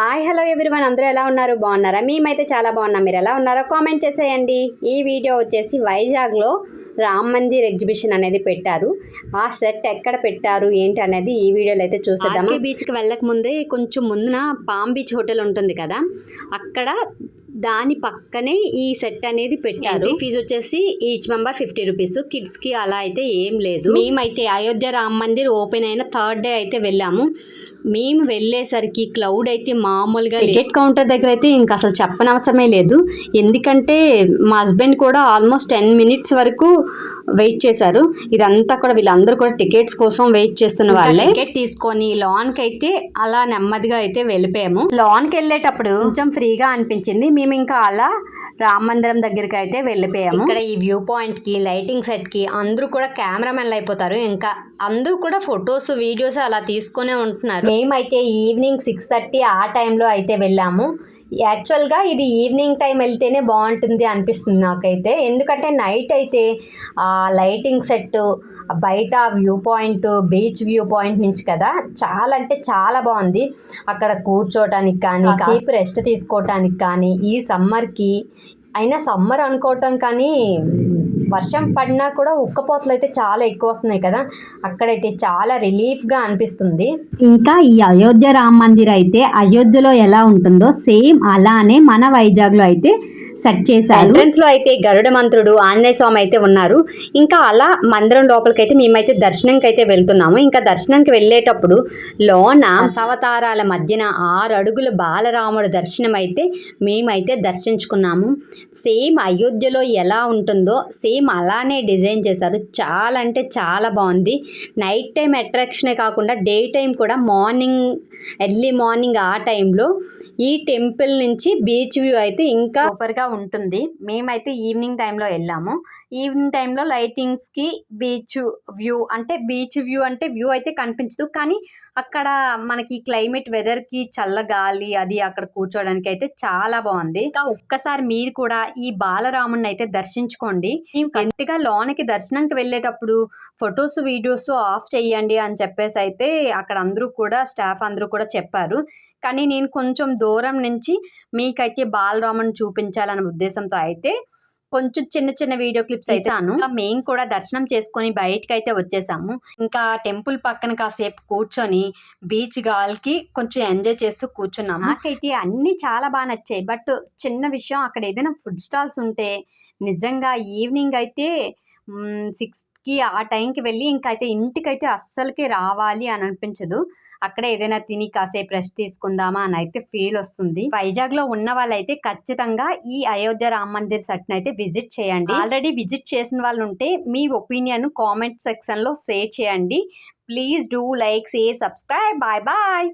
Hi hello everyone. అందరూ ఎలా ఉన్నారు? బాగున్నారా? మేమైతే చాలా బాగున్నాం. మీరు ఎలా ఉన్నారో కామెంట్ చేసేయండి. ఈ వీడియో వచ్చేసి వైజాగ్లో రామ్ మందిర్ ఎగ్జిబిషన్ అనేది పెట్టారు. ఆ సెట్ ఎక్కడ పెట్టారు? ఏంటి అనేది ఈ వీడియోలో అయితే చూసేద్దాము బీచ్కి వెళ్ళక ముందే కొంచెం ముందున పామ్ బీచ్ హోటల్ ఉంటుంది కదా? అక్కడ దాని పక్కనే ఈ సెట్ అనేది పెట్టారు. ఫీజు వచ్చేసి ఈచ్ మెంబర్ ఫిఫ్టీ రూపీస్. కిడ్స్కి అలా అయితే ఏం లేదు. మేమైతే అయోధ్య రామ్ మందిర్ ఓపెన్ అయిన థర్డ్ డే అయితే వెళ్ళాము. మేము వెళ్ళేసరికి క్లౌడ్ అయితే మామూలుగా టికెట్ కౌంటర్ దగ్గర అయితే ఇంకా అసలు చెప్పనవసరమే లేదు. ఎందుకంటే మా హస్బెండ్ కూడా ఆల్మోస్ట్ టెన్ మినిట్స్ వరకు వెయిట్ చేశారు. ఇదంతా కూడా వీళ్ళందరూ కూడా టికెట్స్ కోసం వెయిట్ చేస్తున్న వాళ్ళే. టికెట్ తీసుకొని లాన్కి అయితే అలా నెమ్మదిగా అయితే వెళ్ళిపోయాము. లాన్కి వెళ్ళేటప్పుడు కొంచెం ఫ్రీగా అనిపించింది. మేము ఇంకా అలా రామ మందిరం దగ్గరికి అయితే వెళ్ళిపోయాము. ఇక్కడ ఈ వ్యూ పాయింట్కి లైటింగ్ సెట్కి అందరూ కూడా కెమెరామెన్లు అయిపోతారు. ఇంకా అందరూ కూడా ఫొటోస్ వీడియోస్ అలా తీసుకునే ఉంటున్నారు. మేమైతే ఈవినింగ్ సిక్స్ థర్టీ ఆ టైంలో అయితే వెళ్ళాము. యాక్చువల్గా ఇది ఈవినింగ్ టైం వెళ్తేనే బాగుంటుంది అనిపిస్తుంది నాకైతే. ఎందుకంటే నైట్ అయితే ఆ లైటింగ్ సెట్ బయట view point beach view point నుంచి కదా చాలా అంటే చాలా బాగుంది. అక్కడ కూర్చోటానికి కానీ కాసేపు రెస్ట్ తీసుకోవటానికి కానీ ఈ సమ్మర్కి అయినా సమ్మర్ అనుకోవటం కానీ వర్షం పడినా కూడా ఉక్కపోతలు అయితే చాలా ఎక్కువ వస్తున్నాయి కదా. అక్కడైతే చాలా రిలీఫ్గా అనిపిస్తుంది. ఇంకా ఈ అయోధ్య రామ మందిర్ అయితే అయోధ్యలో ఎలా ఉంటుందో సేమ్ అలానే మన వైజాగ్లో అయితే సెట్ చేశారు. ఎంట్రన్స్లో అయితే గరుడ మంత్రుడు ఆంజనేయ స్వామి అయితే ఉన్నారు. ఇంకా అలా మందిరం లోపలికి అయితే మేమైతే దర్శనంకి అయితే వెళ్తున్నాము. ఇంకా దర్శనంకి వెళ్ళేటప్పుడు లోన సవతారాల మధ్యన ఆరు అడుగుల బాలరాముడు దర్శనం అయితే మేమైతే దర్శించుకున్నాము. సేమ్ అయోధ్యలో ఎలా ఉంటుందో సేమ్ అలానే డిజైన్ చేశారు. చాలా అంటే చాలా బాగుంది. నైట్ టైం అట్రాక్షనే కాకుండా డే టైం కూడా మార్నింగ్ ఎర్లీ మార్నింగ్ ఆ టైంలో ఈ టెంపుల్ నుంచి బీచ్ వ్యూ అయితే ఇంకా సూపర్గా ఉంటుంది. మేమైతే ఈవినింగ్ టైంలో వెళ్ళాము. ఈవినింగ్ టైంలో లైటింగ్స్కి బీచ్ వ్యూ అంటే బీచ్ వ్యూ అంటే వ్యూ అయితే కనిపించదు. కానీ అక్కడ మనకి క్లైమేట్ వెదర్కి చల్ల గాలి అది అక్కడ కూర్చోడానికి అయితే చాలా బాగుంది. ఇంకా ఒక్కసారి మీరు కూడా ఈ బాలరాముని అయితే దర్శించుకోండి. గట్టిగా లోనికి దర్శనంకి వెళ్ళేటప్పుడు ఫొటోస్ వీడియోస్ ఆఫ్ చేయండి అని చెప్పేసి అయితే అక్కడ అందరూ కూడా స్టాఫ్ అందరూ కూడా చెప్పారు. కానీ నేను కొంచెం దూరం నుంచి మీకైతే బాలరామన్ చూపించాలనే ఉద్దేశంతో అయితే కొంచెం చిన్న చిన్న వీడియో క్లిప్స్ అయితే అను మేము కూడా దర్శనం చేసుకొని బయటకు అయితే వచ్చేసాము. ఇంకా టెంపుల్ పక్కన కాసేపు కూర్చొని బీచ్ గాలికి కొంచెం ఎంజాయ్ చేస్తూ కూర్చున్నాము. నాకైతే అన్నీ చాలా బాగా నచ్చాయి. బట్ చిన్న విషయం అక్కడ ఏదైనా ఫుడ్ స్టాల్స్ ఉంటే నిజంగా ఈవినింగ్ అయితే సిక్స్కి ఆ టైంకి వెళ్ళి ఇంకైతే ఇంటికైతే అస్సలకి రావాలి అని అనిపించదు. అక్కడ ఏదైనా తిని కాసేపు రెస్ట్ తీసుకుందామా అని అయితే ఫీల్ వస్తుంది. వైజాగ్లో ఉన్న వాళ్ళైతే ఖచ్చితంగా ఈ అయోధ్య రామ మందిర్ సెట్ అయితే విజిట్ చేయండి. ఆల్రెడీ విజిట్ చేసిన వాళ్ళు ఉంటే మీ ఒపీనియన్ కామెంట్ సెక్షన్లో షేర్ చేయండి. Please do like say subscribe. Bye bye.